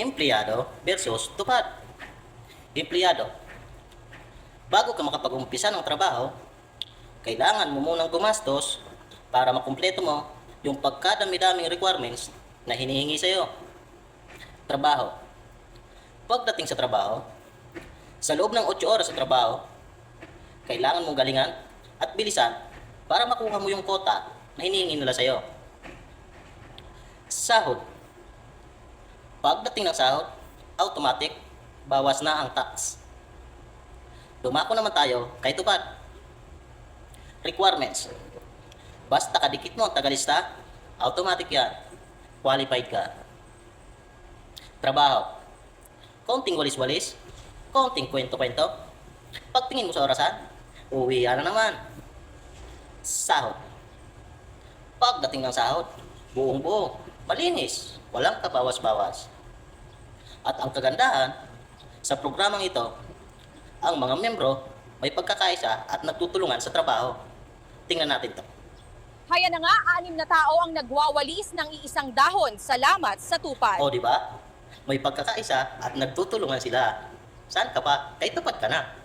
empleyado versus tupad. Empleyado. Bago ka makapag-umpisa ng trabaho, kailangan mo munang gumastos para makumpleto mo yung pagkadami-daming requirements na hinihingi sa'yo. Trabaho. Pagdating sa trabaho, sa loob ng 8 oras sa trabaho, kailangan mong galingan at bilisan para makuha mo yung kota na hinihingi nila sa'yo. Sahod. Pagdating ng sahod, automatic, bawas na ang tax. Dumako naman tayo kay tupad. Requirements. Basta kadikit mo ang tagalista, automatic yan. Qualified ka. Trabaho. Konting walis-walis, konting kwento-kwento. Pagtingin mo sa orasan, uwi na naman. Sahod. Pagdating ng sahod, buong buo, malinis, walang kabawas-bawas. At ang kagandahan, sa programang ito, ang mga membro may pagkakaisa at nagtutulungan sa trabaho. Tingnan natin to. Kaya na nga, anim na tao ang nagwawalis ng iisang dahon. Salamat sa tupad. O, di ba? May pagkakaisa at nagtutulungan sila. Saan ka pa? Kay tapat ka na.